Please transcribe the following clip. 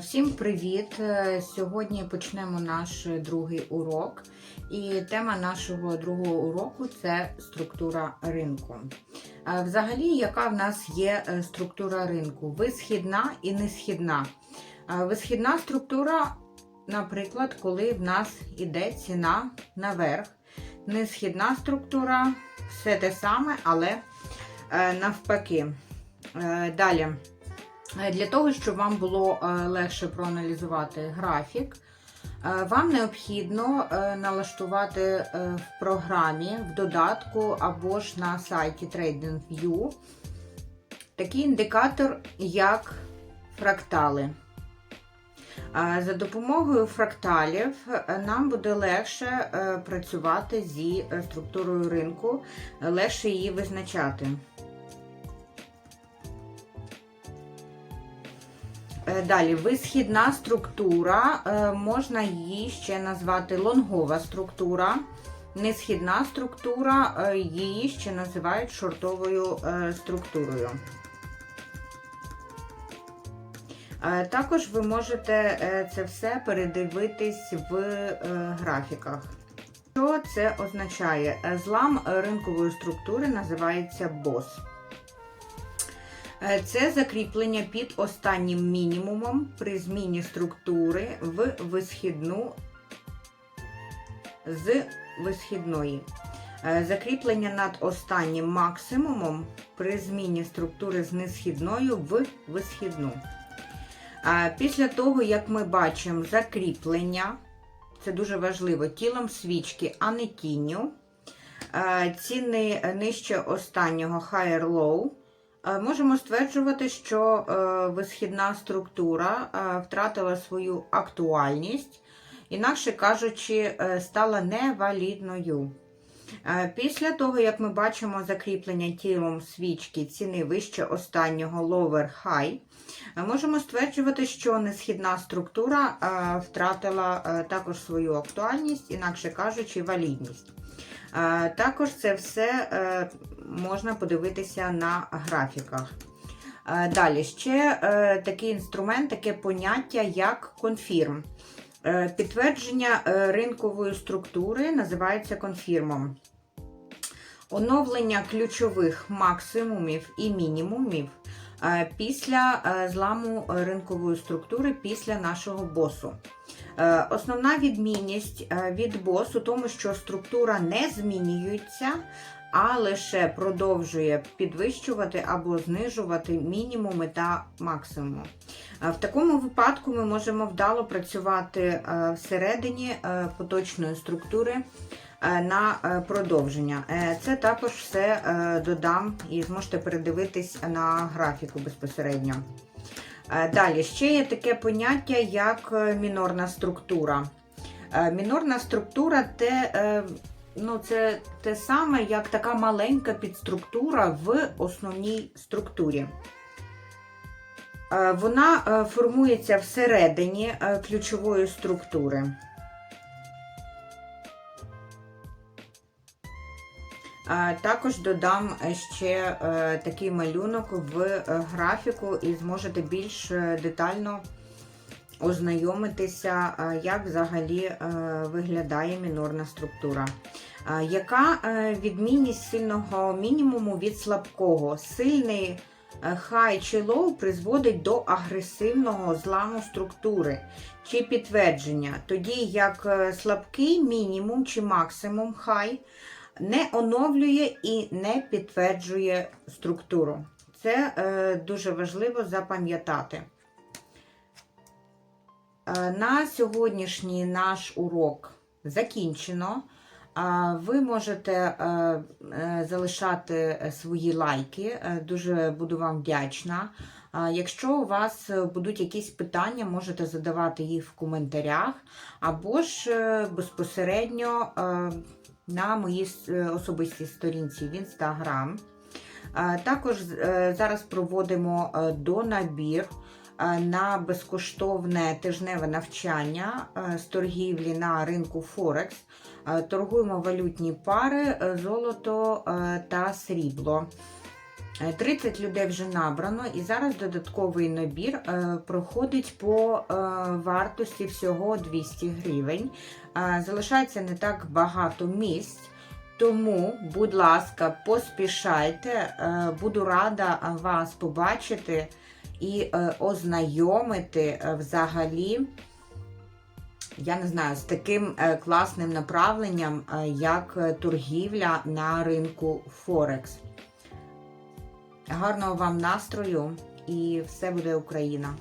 Всім привіт! Е, Сьогодні почнемо наш другий урок. І тема нашого другого уроку це структура ринку. Е, Взагалі, яка в нас є е, структура ринку? Висхідна і несхідна. Висхідна структура, наприклад, коли в нас іде ціна наверх. Несхідна структура все те саме, але навпаки. Далі. Е, Для того, щоб вам було е, легше проаналізувати графік, е, вам необхідно налаштувати в програмі, в додатку або ж на сайті TradingView такий індикатор, як фрактали. За допомогою фракталів нам буде легше працювати зі структурою ринку, легше її визначати. Далі, висхідна структура, е, можна її ще назвати лонгова структура. Несхідна структура, е, її ще називають шортовою е, структурою. Е, Також ви можете е, це все передивитись в е, графіках. Що це означає? Е, Злам ринкової структури називається BOS. Е, Це закріплення під останнім мінімумом при зміні структури в висхідну з висхідної. Е, Закріплення над останнім максимумом при зміні структури з несхідною в висхідну. Е, Після того, як ми бачимо закріплення, це дуже важливо, тілом свічки, а не тінню. Ціни нижче останнього higher low. Е, Можемо стверджувати, що е, висхідна структура е, втратила свою актуальність, інакше кажучи, стала невалідною. Е, Після того, як ми бачимо закріплення тілом свічки ціни вище останнього lower high, е, можемо стверджувати, що несхідна структура е, втратила також свою актуальність, інакше кажучи, валідність. Також це все можна подивитися на графіках. Далі ще такий інструмент, таке поняття, як конфірм. Підтвердження ринкової структури називається конфірмом. Оновлення ключових максимумів і мінімумів е, після е, зламу ринкової структури після нашого босу. Е, Основна відмінність від бос у тому, що структура не змінюється, а лише продовжує підвищувати або знижувати мінімуми та максимуми. В такому випадку ми можемо вдало працювати всередині поточної структури на е, продовження. Е, Це також все е, додам і зможете передивитись на графіку безпосередньо. Е, Далі ще є таке поняття, як е, мінорна структура. Е, Мінорна структура те, е, ну, це те саме, як така маленька підструктура в основній структурі. Е, Вона е, формується всередині е, ключової структури. Також додам ще е, такий малюнок в е, графіку і зможете більш е, детально ознайомитися, е, як взагалі е, виглядає мінорна структура. Е, Яка е, відмінність сильного мінімуму від слабкого? Сильний е, хай чи лоу призводить до агресивного зламу структури чи підтвердження, тоді як е, слабкий мінімум чи максимум хай не оновлює і не підтверджує структуру. Це е, дуже важливо запам'ятати. Е, На сьогоднішній наш урок закінчено. Ви можете е, е, залишати свої лайки. Е, Дуже буду вам вдячна. Якщо у вас будуть якісь питання, можете задавати їх в коментарях, або ж е, безпосередньо е, на моїй е, особистій сторінці в Інстаграм. Е, Також е, зараз проводимо донабір на безкоштовне тижневе навчання з торгівлі на ринку Форекс. Торгуємо валютні пари, золото та срібло. Е, 30 людей вже набрано, і зараз додатковий набір е, проходить по е, вартості всього 200 гривень. Е, залишається не так багато місць. Тому, будь ласка, поспішайте. Е, Буду рада е, вас побачити і е, ознайомити е, взагалі, я не знаю, з таким е, класним направленням, е, як е, торгівля на ринку Форекс. Гарного вам настрою і все буде Україна!